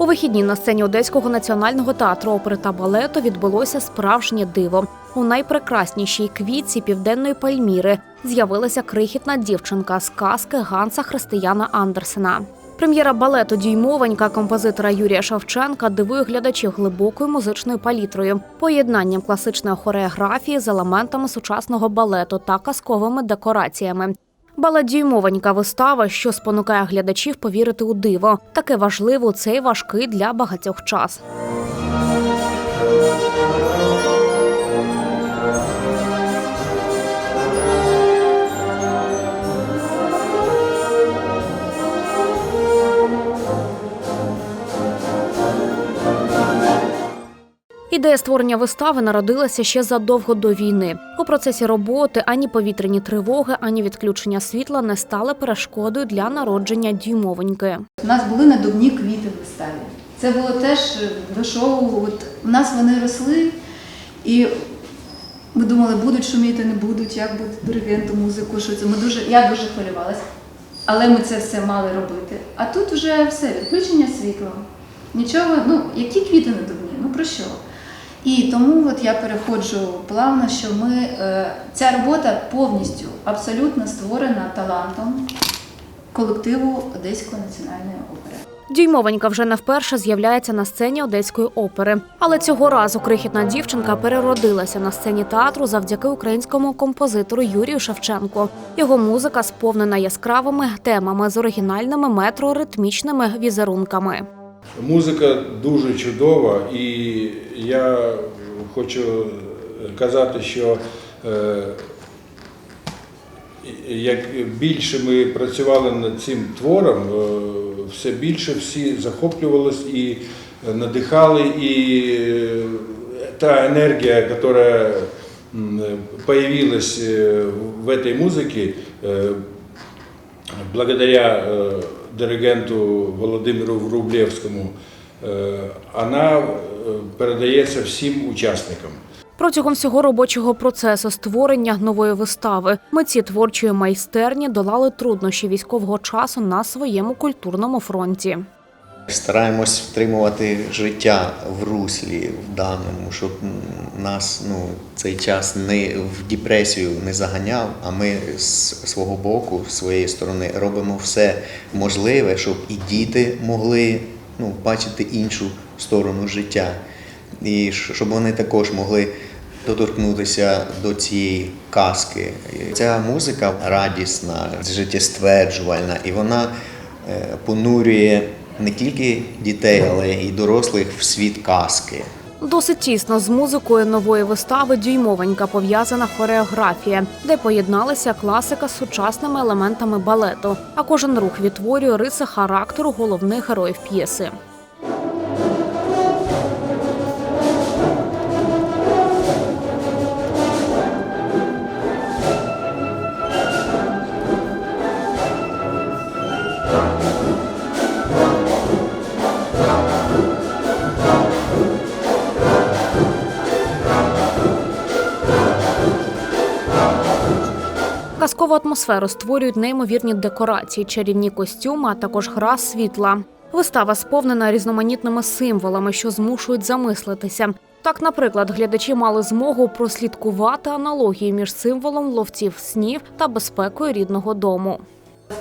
У вихідні на сцені Одеського національного театру опери та балету відбулося справжнє диво. У найпрекраснішій квітці південної Пальміри з'явилася крихітна дівчинка з казки Ганса Християна Андерсена. Прем'єра балету Дюймовенька композитора Юрія Шевченка дивує глядачів глибокою музичною палітрою, поєднанням класичної хореографії з елементами сучасного балету та казковими декораціями. Балет «Дюймовенька» – вистава, що спонукає глядачів повірити у диво. Таке важливо цей важкий для багатьох час. Ідея створення вистави народилася ще задовго до війни. У процесі роботи ані повітряні тривоги, ані відключення світла не стали перешкодою для народження дюймовеньки. У нас були надувні квіти в виставі. Це було теж до шоу. От у нас вони росли, і ми думали, будуть шуміти, не будуть, як буде диригенту, музику, що це. Ми дуже, я дуже хвилювалася. Але ми це все мали робити. А тут вже все, відключення світла. Нічого, ну, які квіти надувні, ну про що? І тому от я переходжу плавно, що ми, е, ця робота повністю абсолютно створена талантом колективу Одеської національної опери. Дюймовенька вже не вперше з'являється на сцені одеської опери. Але цього разу крихітна дівчинка переродилася на сцені театру завдяки українському композитору Юрію Шевченку. Його музика сповнена яскравими темами з оригінальними метро-ритмічними візерунками. Музика дуже чудова, і я хочу казати, що е, як більше ми працювали над цим твором, е, все більше всі захоплювалися і надихали, і е, та енергія, яка м, появилась е, в этой музыке, э, благодаря э, диригенту Володимиру Врублєвському, э, вона э, передається всім учасникам. Протягом всього робочого процесу створення нової вистави митці творчої майстерні долали труднощі військового часу на своєму культурному фронті. Стараємось втримувати життя в руслі в даному, щоб нас ну, цей час не в депресію не заганяв, а ми з свого боку, з своєї сторони, робимо все можливе, щоб і діти могли ну, бачити іншу сторону життя. І щоб вони також могли доторкнутися до цієї казки. Ця музика радісна, життєстверджувальна, і вона е, понурює не тільки дітей, але й дорослих в світ казки. Досить тісно з музикою нової вистави Дюймовенька пов'язана хореографія, де поєдналися класика з сучасними елементами балету. А кожен рух відтворює риси характеру головних героїв п'єси. Казкову атмосферу створюють неймовірні декорації, чарівні костюми, а також гра світла. Вистава сповнена різноманітними символами, що змушують замислитися. Так, наприклад, глядачі мали змогу прослідкувати аналогії між символом ловців снів та безпекою рідного дому.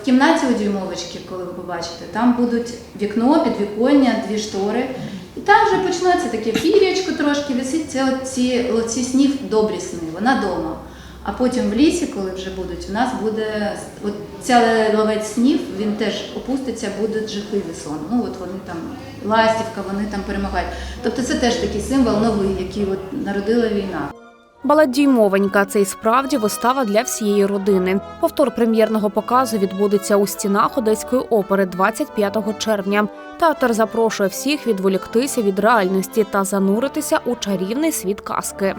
В кімнаті у дюймовочки, коли ви побачите, там будуть вікно, підвіконня, дві штори. І там вже почнеться таке пірячко трошки висить. Це ці лоці снів добрі сни, вона вдома. А потім в лісі, коли вже будуть, у нас буде от ця ловець снів, він теж опуститься, буде жахливий сон. Ну от вони там ластівка, вони там перемагають. Тобто це теж такий символ новий, який от народила війна. Балет «Дюймовенька» – це і справді вистава для всієї родини. Повтор прем'єрного показу відбудеться у стінах Одеської опери 25 червня. Театр запрошує всіх відволіктися від реальності та зануритися у чарівний світ казки.